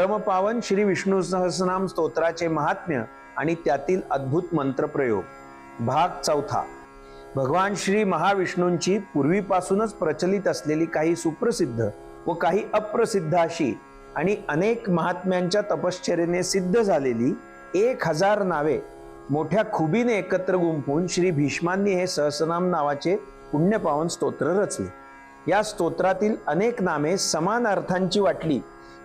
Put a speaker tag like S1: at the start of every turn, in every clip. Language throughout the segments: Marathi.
S1: परमपावन श्री विष्णू सहस्रनाम स्तोत्राचे महात्म्य आणि त्यातील अद्भुत मंत्रप्रयोग. भाग चौथा. भगवान श्री महाविष्णूंची पूर्वीपासूनच प्रचलित असलेली काही सुप्रसिद्ध व काही अप्रसिद्ध अशी आणि अनेक महात्म्यांच्या तपश्चर्येने सिद्ध झालेली एक हजार नावे मोठ्या खुबीने एकत्र गुंपून श्री भीष्मांनी हे सहस्रनाम नावाचे पुण्यपावन स्तोत्र रचले. या स्तोत्रातील अनेक नामे समान अर्थांची वाटली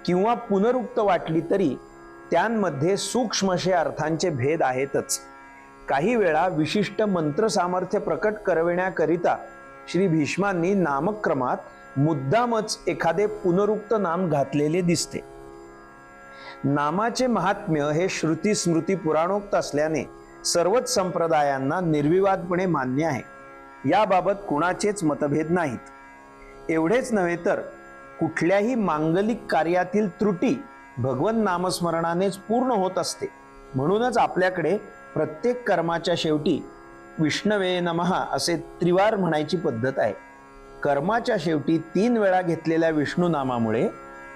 S1: किंवा पुनरुक्त वाटली तरी त्यांमध्ये सूक्ष्मशे अर्थांचे भेद आहेतच. काही वेळा विशिष्ट मंत्र सामर्थ्य प्रकट करविण्याकरिता श्री भीष्मांनी नामक्रमात मुद्दामच एखादे पुनरुक्त नाम घातलेले दिसते. नामाचे महात्म्य हे श्रुती स्मृती पुराणोक्त असल्याने सर्वच संप्रदायांना निर्विवादपणे मान्य आहे. याबाबत कुणाचेच मतभेद नाहीत. एवढेच नव्हे तर कुठल्याही मांगलिक कार्यातील त्रुटी भगवन नामस्मरणानेच पूर्ण होत असते. म्हणूनच आपल्याकडे प्रत्येक कर्माच्या शेवटी विष्णवे नमहा असे त्रिवार म्हणायची पद्धत आहे. कर्माच्या शेवटी तीन वेळा घेतलेल्या विष्णू नामामुळे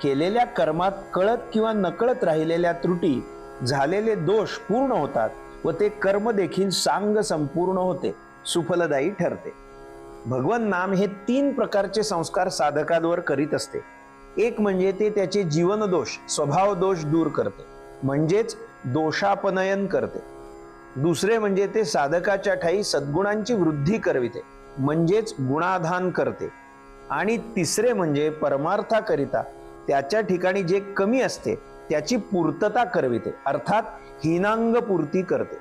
S1: केलेल्या कर्मात कळत किंवा नकळत राहिलेल्या त्रुटी झालेले दोष पूर्ण होतात व ते कर्म देखील सांग संपूर्ण होते सुफलदायी ठरते. भगवन नाम हे तीन प्रकारचे संस्कार साधकांवर करीत असते. एक म्हणजे ते त्याचे जीवन दोष स्वभाव दोष दूर करते. म्हणजेच दोषापनयन करते. दुसरे म्हणजे ते साधकाच्या ठाई सद्गुणांची वृद्धी करविते. म्हणजेच गुणाधान करते. आणि तिसरे म्हणजे परमार्थाकरिता त्याच्या ठिकाणी जे कमी असते त्याची पूर्तता करविते. अर्थात हिनांग पूर्ती करते.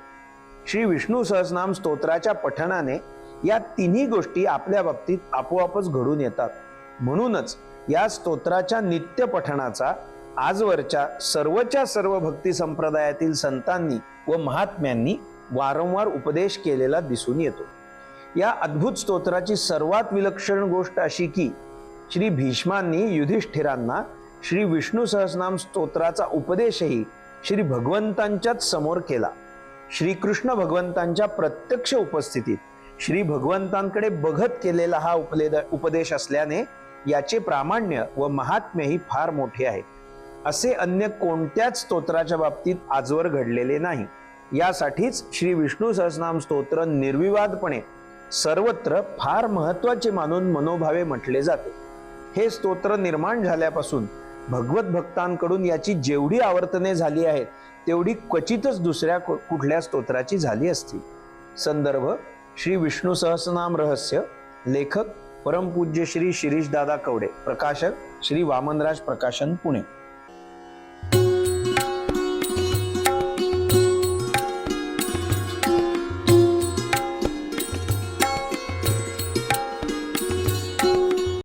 S1: श्री विष्णू सहस्रनाम स्तोत्राच्या पठणाने या तिन्ही गोष्टी आपल्या बाबतीत आपोआपच घडून येतात. म्हणूनच या स्तोत्राच्या नित्य पठणाचा आजवरच्या सर्वच्या सर्व भक्ती संप्रदायातील संतांनी व महात्म्यांनी वारंवार उपदेश केलेला दिसून येतो. या अद्भुत स्तोत्राची सर्वात विलक्षण गोष्ट अशी की श्री भीष्मांनी युधिष्ठिरांना श्री विष्णू सहस्रनाम स्तोत्राचा उपदेशही श्री भगवंतांच्याच समोर केला. श्रीकृष्ण भगवंतांच्या प्रत्यक्ष उपस्थितीत श्री भगवंतांकडे बघत केलेला हा उपलेद उपदेश असल्याने याचे प्रामाण्य व महात्म्यही फार मोठे आहे. असे अन्य कोणत्याच स्तोत्राच्या बाबतीत आजवर घडलेले नाही. यासाठीच श्री विष्णू सहस्रनाम स्तोत्र निर्विवादपणे सर्वत्र फार महत्त्वाचे मानून मनोभावे म्हटले जाते. हे स्तोत्र निर्माण झाल्यापासून भगवत भक्तांकडून याची जेवढी आवर्तने झाली आहेत तेवढी क्वचितच दुसऱ्या कु- कुठल्या स्तोत्राची झाली असती. संदर्भ श्री विष्णू सहस्रनाम रहस्य लेखक परमपूज्य श्री शिरीष दादा कवडे प्रकाशक श्री वामनराज प्रकाशन पुणे.